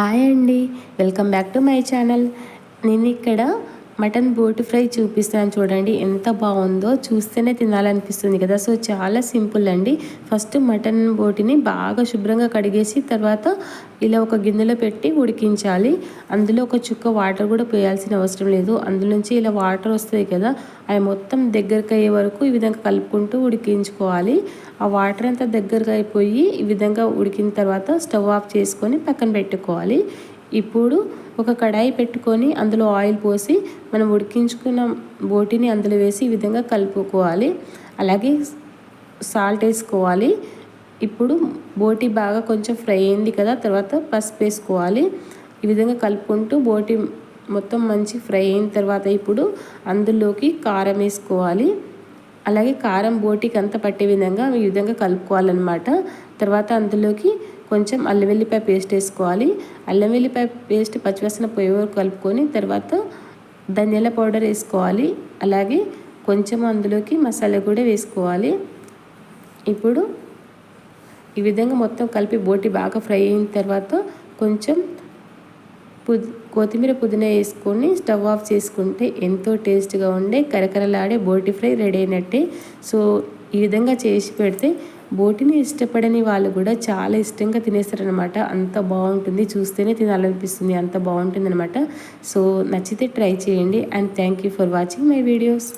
Hi అండి. Welcome back to my channel. నేను ఇక్కడ మటన్ బోటి ఫ్రై చూపిస్తాను చూడండి ఎంత బాగుందో చూస్తేనే తినాలనిపిస్తుంది కదా. సో చాలా సింపుల్ అండి. ఫస్ట్ మటన్ బోటిని బాగా శుభ్రంగా కడిగేసి తర్వాత ఇలా ఒక గిన్నెలో పెట్టి ఉడికించాలి. అందులో ఒక చుక్క వాటర్ కూడా పోయాల్సిన అవసరం లేదు. అందులోంచి ఇలా వాటర్ వస్తాయి కదా అవి మొత్తం దగ్గరకు అయ్యే వరకు ఈ విధంగా కలుపుకుంటూ ఉడికించుకోవాలి. ఆ వాటర్ అంతా దగ్గరగా అయిపోయి ఈ విధంగా ఉడికిన తర్వాత స్టవ్ ఆఫ్ చేసుకొని పక్కన పెట్టుకోవాలి. ఇప్పుడు ఒక కడాయి పెట్టుకొని అందులో ఆయిల్ పోసి మనం ఉడికించుకున్న బోటిని అందులో వేసి ఈ విధంగా కలుపుకోవాలి. అలాగే సాల్ట్ వేసుకోవాలి. ఇప్పుడు బోటి బాగా కొంచెం ఫ్రై అయింది కదా తర్వాత పసుపు వేసుకోవాలి. ఈ విధంగా కలుపుకుంటూ బోటి మొత్తం మంచి ఫ్రై అయిన తర్వాత ఇప్పుడు అందులోకి కారం వేసుకోవాలి. అలాగే కారం బోటికి అంత పట్టే విధంగా ఈ విధంగా కలుపుకోవాలన్నమాట. తర్వాత అందులోకి కొంచెం అల్లం వెల్లిపాయ పేస్ట్ వేసుకోవాలి. అల్లం వెల్లిపాయ పేస్ట్ పచ్చివాసన పోయే వరకు కలుపుకొని తర్వాత ధనియాల పౌడర్ వేసుకోవాలి. అలాగే కొంచెం అందులోకి మసాలా కూడా వేసుకోవాలి. ఇప్పుడు ఈ విధంగా మొత్తం కలిపి బోటి బాగా ఫ్రై అయిన తర్వాత కొంచెం పుద్ కొత్తిమీర పుదీనా వేసుకొని స్టవ్ ఆఫ్ చేసుకుంటే ఎంతో టేస్ట్గా ఉండే కరకరలాడే బోటి ఫ్రై రెడీ అయినట్టే. సో ఈ విధంగా చేసి పెడితే బోటిని ఇష్టపడని వాళ్ళు కూడా చాలా ఇష్టంగా తినేస్తారనమాట అంత బాగుంటుంది. చూస్తేనే తినాలనిపిస్తుంది. అంత బాగుంటుంది అనమాట సో నచ్చితే ట్రై చేయండి. And thank you for watching my videos.